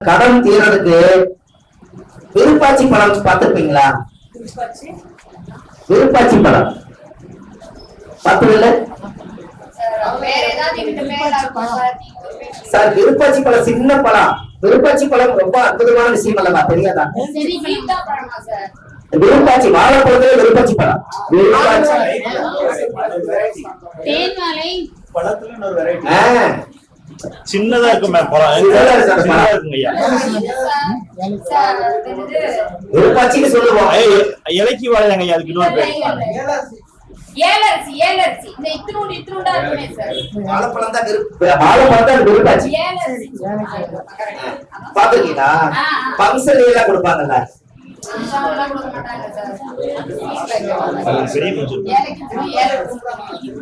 கடன் தீர்றதுக்கு விருப்பாச்சி பழம் பார்த்திருப்பீங்களா? விருப்பாச்சி? பழம் பார்த்ததில்ல வேற ஏதாவது எங்கிட்ட மேல சார்? விருப்பாச்சி பழம் சின்ன பழம் விருப்பாச்சி பழம் ரொம்ப அற்புதமான விஷயம் அல்லவா? தெரியாதா? சரி சீதா பழமா சார்? விருப்பாச்சி வாழைப்பழத்துல விருப்பாச்சி பழம் விருப்பாச்சி. சின்னதா இருக்கும் மேம் சின்னதா இருக்குங்க ஐயா. சார் என்னது? விருப்பாச்சின்னு சொல்லுவோம். ஏய், இலக்கி வாழைதாங்க ஐயா அதுக்கு இன்னொரு பேர். ஏலரிசி ஏலரிசி. இந்த இத்தினூண்டு இத்தினூண்டா இருக்குமே சார் வாழைப்பழம் தான் விருப்ப வாழைப்பழம் தான் விருப்பாச்சி. ஏலரிசி. பாத்துருக்கீங்களா. பம்சல் எல்லாம் கொடுப்பாங்கல்ல. அதெல்லாம் கொடுக்க மாட்டாங்க சார் அது பெரிய கொஞ்சம் ஏலக்கி ஏலரிசி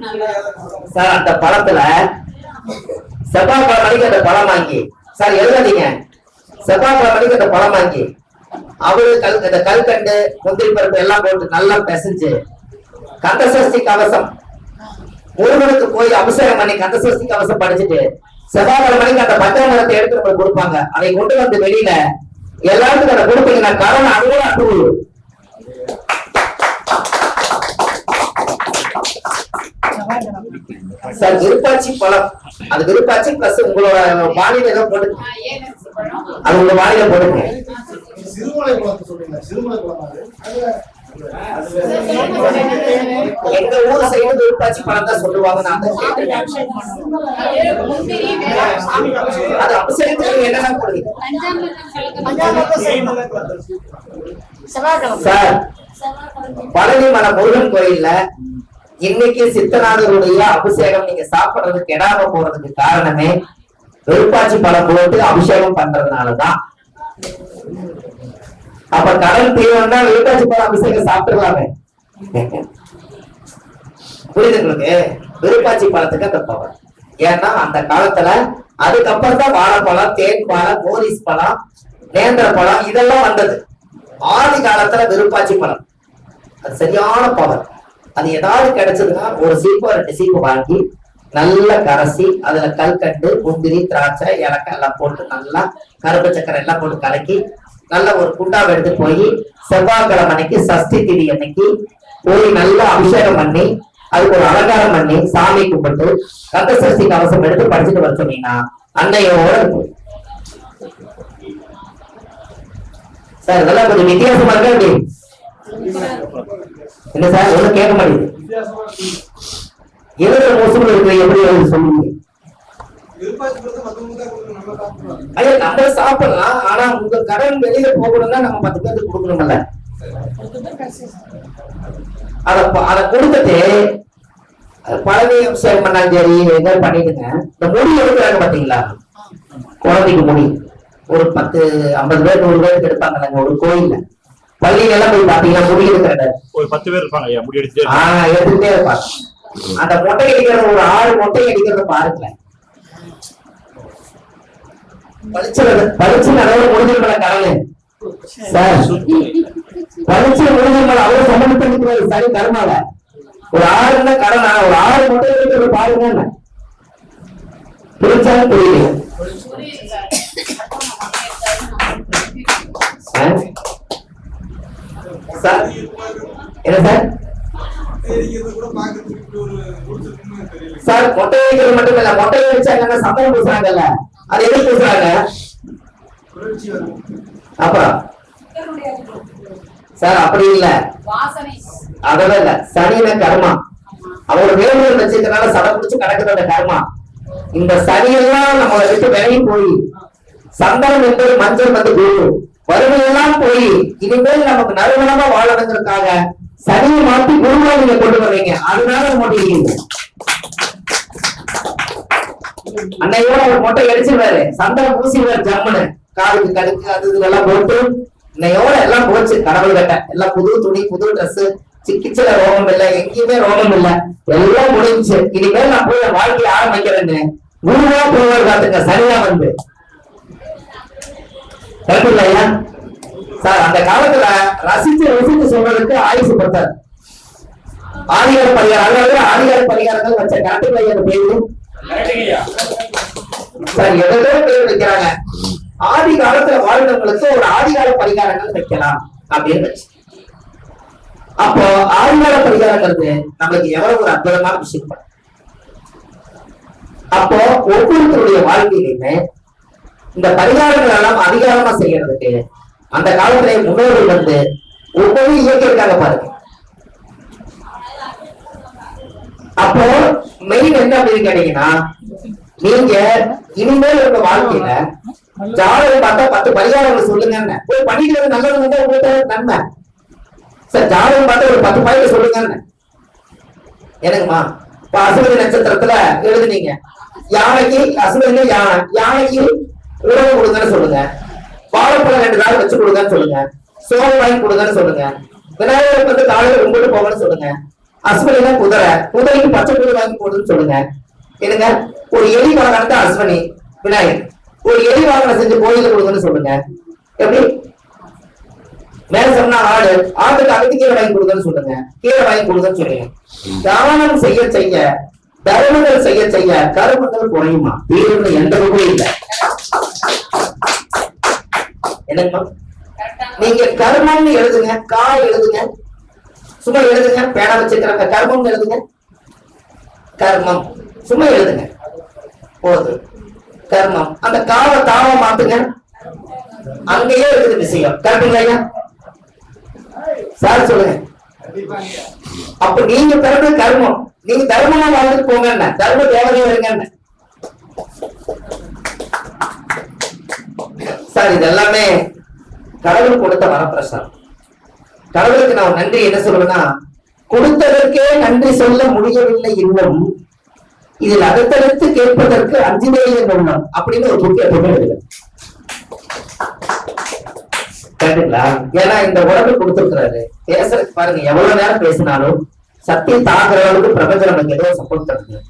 நல்லா இருக்கும். சார் அந்த பழத்துல செவ்வாய் பழம் மணிக்கு அந்த பழம் வாங்கி. சார் எழுதாதீங்க. செவ்வாய் பழம் மணிக்கு அந்த பழம் வாங்கி. அவரு கல் இந்த கல்கண்டு முந்திரி பருப்பு எல்லாம் போட்டு நல்லா பிசைஞ்சு கந்தசஷ்டி கவசம். முருகனுக்கு போய் அபிஷேகம் பண்ணி கந்தசஷ்டி கவசம் படிச்சுட்டு செவ்வாய் பழம் மணிக்கு அந்த பஞ்சாமிரத்தை எடுத்து நம்மளுக்கு கொடுப்பாங்க. அதை கொண்டு வந்து வெளியில எல்லாத்துக்கும் அதை கொடுப்பீங்கன்னா கரண் அனுகூல அனுகூலம் சார் விருப்பாச்சி பழம். அது விருப்பாச்சி பிளஸ் உங்களோட வானிலை போட்டு அது உங்க வானிலை போடுங்க சிறுமலை குளத்தை சொல்றீங்க சிறுமலை குளம் அது? எங்க ஊர் சைடு விருப்பாச்சி பழம் தான் சொல்லுவாங்க. நான். அது அபிஷேகத்துக்கு என்னென்ன சொல்லுங்க. சார் பழனி மலை முருகன் கோயில்ல இன்னைக்கு சித்தநாதருடைய அபிஷேகம் நீங்க சாப்பிடுறது கெடாம போறதுக்கு காரணமே விருப்பாச்சி பழம் போட்டு அபிஷேகம் பண்றதுனாலதான். அப்ப கடல் தீவம்னா விருப்பாச்சி பழம் அபிஷேகம் சாப்பிடலாமே புரியுது உங்களுக்கு? விருப்பாச்சி பழத்துக்கு அந்த பவர் ஏன்னா அந்த காலத்துல அதுக்கப்புறம் தான் வாழைப்பழம் தேன் பழம் போரிஸ் பழம் நேந்திர பழம் இதெல்லாம் வந்தது. ஆதி காலத்துல வெறுப்பாச்சி பழம். அது சரியான பவர் அது ஏதாவது கிடைச்சதுன்னா ஒரு சீப்பு ரெண்டு சீப்பு வாங்கி நல்லா கரைசி அதுல கல்கண்டு முந்திரி திராட்சை ஏலக்காய் எல்லாம் போட்டு நல்லா கருப்பு சக்கரை எல்லாம் போட்டு கலக்கி நல்ல ஒரு குண்டாவை எடுத்து போய் செவ்வாய்க்கிழமை அன்னைக்கு சஷ்டி திதி அன்னைக்கு போய் நல்லா அபிஷேகம் பண்ணி அதுக்கு ஒரு அலங்காரம் பண்ணி சாமி கும்பிட்டு ரத்த சஷ்டி கவசம் எடுத்து படிச்சுட்டு வர சொன்னீங்கன்னா அன்னையோட இருக்கும். சார் இதெல்லாம் கொஞ்சம் வித்தியாசமா இருக்கா எப்படி? என்ன சார்? ஒண்ணும் கேட்க மாட்டேங்குது. எழுதுற மோசம் இருக்கிற எப்படி எழுத சொல்லுங்க ஐயா நம்ம சாப்பிடலாம் ஆனா உங்க கடன் வெளியில போகணும்னா நம்ம பத்து பேருக்கு கொடுக்கணும்ல. அத ப- அத கொடுத்துட்டு அது பழனி அபிஷேகம் பண்ணாலும் சரி என்ன பண்ணிடுங்க. இந்த முடி எடுக்கிறாங்க பாத்தீங்களா? குழந்தைக்கு முடி. ஒரு பத்து ஐம்பது பேர் நூறு பேருக்கு எடுப்பாங்க ஒரு கோயில்ல. பள்ளியில எல்லாம் போய் பாத்தீங்கன்னா முடி எடுக்கிற ஒரு பத்து பேர் இருப்பாங்க ஐயா முடி எடுத்துட்டே ஆஹ் எடுத்துட்டே இருப்பாங்க. அந்த மொட்டை அடிக்கிறது ஒரு ஆறு மொட்டை அடிக்கிறத பாருங்களேன். பளிச்சு அளவு முடிஞ்சிருமல கடலு சார் பளிச்சு சரி கருமால. ஒரு ஆறு கடனா ஒரு ஆறு மொட்டை அடிக்கிறது பாருங்க. புரிஞ்சாலும் புரியுது சார்? என்ன சார்? சார் மொட்டை அடிக்கிறது மட்டும் இல்ல மொட்டை அடிச்சா என்னன்னா சம்பளம் பூசுறாங்கல்ல? அது எது பூசுறாங்க? அப்புறம் சார் அப்படி இல்ல. வாசனை அதெல்லாம் இல்ல. சனின கர்மா. அவங்க வேண்டுதல் வச்சிருக்கனால சடம் பிடிச்சு கிடக்குற கர்மா. இந்த சனியெல்லாம் நம்மளை விட்டு விலகி போய் சந்தனம் என்பது மஞ்சள் வந்து குரு வறுமையெல்லாம் போய் இனிமேல் நமக்கு நறுமணமா வாழறதுக்காக சனியை மாத்தி குருவா நீங்க கொண்டு வர்றீங்க. அதனால மாட்டீங்க அன்னையோட ஒரு மொட்டை அடிச்சிருவாரு. சந்தனம் பூசிடுவாரு ஜம்முன்னு. காலுக்கு கடுக்கு அது இதெல்லாம் போட்டு இன்னையோட எல்லாம் போச்சு. கடவுள் கட்ட எல்லாம் புது துணி புது ட்ரெஸ் சிக்கிச்சல ரோகம் இல்ல எங்கேயுமே ரோகம் இல்ல. எல்லாம் முடிஞ்சு. இனிமேல் நான் போய் என் வாழ்க்கைய ஆரம்பிக்கிறேன்னு. குருவா போவார் காத்துங்க சரியா வந்து. கரெக்ட் இல்லையா சார் அந்த காலத்துல ரசிச்சு ரசித்து சொல்றதுக்கு ஆயுசு பத்தார் ஆதிகார பரிகாரம் அதாவது ஆதிகார பரிகாரங்கள் வச்ச கரெக்ட் அந்த பேரு. சார் எதோ பேர் வைக்கிறாங்க. ஆதி காலத்துல வாழ்ந்தவங்களுக்கு ஒரு ஆதிகால பரிகாரங்கள் வைக்கலாம் அப்படின்னு அப்போ ஆதிகால பரிகாரங்கிறது நம்மளுக்கு எவ்வளவு ஒரு அற்புதமான விஷயம் அப்போ ஒவ்வொருத்தருடைய வாழ்க்கையிலுமே இந்த பரிகாரங்கள் எல்லாம் அதிகாரமா செய்யறதுக்கு அந்த காலத்திலே முன்னோர்கள் வந்து ஒவ்வொரு இயக்கியிருக்காங்க பாருங்க. அப்போ மெயின் என்ன அப்படின்னு கேட்டீங்கன்னா நீங்க இனிமேல் உங்க வாழ்க்கையில ஜாதகம் பார்த்தா பத்து பரிகாரங்கள் சொல்லுங்க போய் பண்ணிக்கிறது நல்லது வந்து உங்களுக்கு நன்மை? சார் ஜாதகம் பார்த்தா ஒரு பத்து பாயிண்ட் சொல்லுங்க எனக்குமா இப்ப அசுவதி நட்சத்திரத்துல எழுதுனீங்க. யானைக்கு அசுவதினா யானை யானைக்கு உணவு கொடுங்கன்னு சொல்லுங்க. வாழைப்பழம் ரெண்டு நாள் வச்சு கொடுங்கன்னு சொல்லுங்க. சோறு வாங்கி கொடுங்கன்னு சொல்லுங்க. விநாயகருக்கு வந்து காலையில கும்பிட்டு போங்கன்னு சொல்லுங்க. அஸ்வினா குதிரை குதிரைக்கு பச்சை குதிரை வாங்கி போடுன்னு சொல்லுங்க. என்னங்க? ஒரு எலி வாகனத்தை அஸ்வினி விநாயகர். ஒரு எலி வாகனம் செஞ்சு கோயில கொடுங்கன்னு சொல்லுங்க. எப்படி? மேல சொன்னா ஆடு ஆட்டுக்கு அகத்து கீழே வாங்கி கொடுங்கன்னு சொல்லுங்க. கீழே வாங்கி கொடுங்கன்னு சொல்லுங்க. தானம் செய்ய செய்ய தர்மங்கள் செய்ய செய்ய கருமங்கள் குறையுமா? தீர்வுல எந்த ரூபாயும் இல்லை. என்னங்கம்மா நீங்க கர்மம்னு எழுதுங்க கா எழுதுங்க சும்மா எழுதுங்க பேனா வச்சிருக்கிறாங்க கர்மம்னு எழுதுங்க. கர்மம் சும்மா எழுதுங்க. போது. கர்மம். அந்த காவை தாவ மாத்துங்க. அங்கேயே இருக்குது விஷயம். கரெக்டுங்களா ஐயா? சார் சொல்லுங்க. அப்ப நீங்க பிறகு கர்மம். நீங்க தர்மமா வாழ்ந்துட்டு போங்க என்ன? தர்ம தேவதையா இருங்க என்ன? சார் இது எல்லாமே கடவுள் கொடுத்த வரப்பிரசாதம். கடவுளுக்கு நான் நன்றி என்ன சொல்லுவேன்னா கொடுத்ததற்கே நன்றி சொல்ல முடியவில்லை இன்னும் இதில் அடுத்தடுத்து கேட்பதற்கு அஞ்சிலேயே உள்ளம் அப்படின்னு ஒரு புக் எப்பவுமே ஏன்னா இந்த உடம்பு கொடுத்துருக்கிறாரு. பேசுறதுக்கு பாருங்க எவ்வளவு நேரம் பேசினாலும் சத்தியம் தாக்குற அளவுக்கு பிரபஞ்சம் நமக்கு ஏதோ சப்போர்ட் பண்ணுது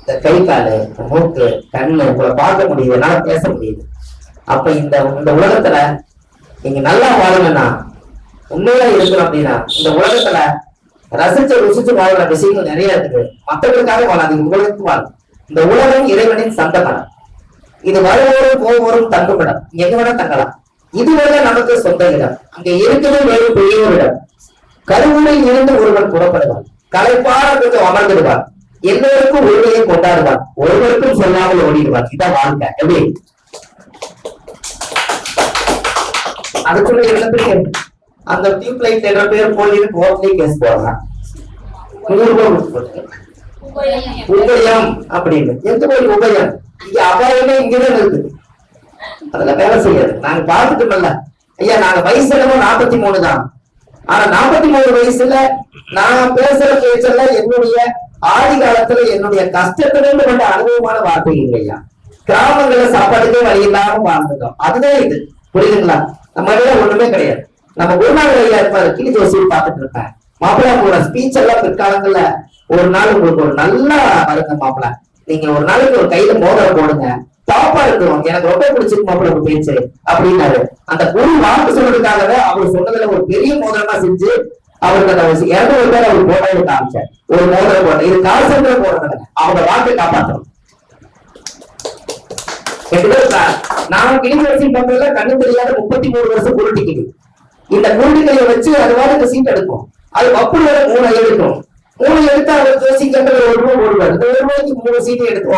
இந்த கை காலு மூக்கு கண்ணு உங்களை பார்க்க முடியுது என்னால பேச முடியுது. அப்ப இந்த இந்த உலகத்துல நீங்க நல்லா வாழணும்னா உண்மையா இருக்கணும் அப்படின்னா இந்த உலகத்துல ரசிச்சு ருசிச்சு வாழ்ற விஷயங்கள் நிறைய இருக்குது. மற்றவர்களுக்காக வாழாது உங்களுக்கு வாழும் இந்த உலகம் இறைவனின் சந்தமரம் இது வருவோரும் போவோரும் தங்குமிடம். எங்க வேணா தங்கலாம். இதுவரை நமக்கு சொந்த இடம். அங்க இருக்குது வேறு பெரிய ஒரு இடம். கருவுரையில் இருந்து ஒருவன் புறப்படுவான். களைப்பார கொஞ்சம் அமர்ந்துடுவான். எல்லோருக்கும் ஒருவரையை கொண்டாடுவான். ஒருவருக்கும் சொல்லாமல் ஓடிடுவான். இதான் வாழ்க்கை. எப்படி? அதுக்குள்ள இடத்துக்கு அந்த டியூப் லைட் என்ற பேர் போலி கோர்ட்லயே கேஸ் போடுறான் உபயம் அப்படின்னு. எந்த ஒரு உபயம்? இங்க அபாயமே இங்கதான் இருக்குது. அதுல வேலை செய்யாது. நாங்க பார்த்துட்டோம்ல. ஐயா நாங்க வயசு என்னமோ நாற்பத்தி மூணு தான். ஆனா நாற்பத்தி மூணு வயசுல நான் பேசுற பேச்செல்லாம் என்னுடைய ஆதி காலத்துல என்னுடைய கஷ்டத்திலிருந்து கொண்ட அனுபவமான வார்த்தை இல்லையா? கிராமங்கள்ல சாப்பாட்டுக்கே வழி இல்லாம வாழ்ந்துட்டோம். அதுதான் இது. புரியுதுங்களா? நம்ம இடத்துல ஒண்ணுமே கிடையாது. நம்ம குருநாதர் ஐயா இருப்பாரு கிளி ஜோசியம் பார்த்துட்டு இருப்பேன் மாப்பிள்ளை உங்களோட ஸ்பீச் எல்லாம் பிற்காலங்கள்ல ஒரு நாள் உங்களுக்கு ஒரு நல்லா வருங்க மாப்பிள்ள. நீங்க ஒரு நாளைக்கு ஒரு கையில மோதிரம் போடுங்க. டாப்பா இருக்கும் எனக்கு ரொம்ப பிடிச்சிருக்கு மாப்பிள்ள ஒரு பேச்சு அப்படின்னாரு. அந்த குரு வாக்கு சொன்னதுக்காகவே அவர் சொன்னதுல ஒரு பெரிய மோதிரமா செஞ்சு அவருக்கு அந்த ஒரு பேர் அவர் போட்டோ காமிச்சார். ஒரு மோதிரம் போட்ட இது காசு போடுறதுங்க அவங்க வாக்கு காப்பாற்றணும் கிட்டத்தட்ட நான் கிளி வரிசை பண்றதுல கண்ணு தெரியாத முப்பத்தி மூணு வருஷம் குருட்டிக்குது இந்த குருட்டிக்கையை வச்சு அது வாடகை சீட் எடுக்கும். அது அப்படி வரை மூணு எடுக்கும். மூணு எடுத்து அவர் ஜோசிக்கின்ற ஒரு ரூபா போடுவார். இந்த ஒரு ரூபாய்க்கு மூணு சீட்டு எடுத்து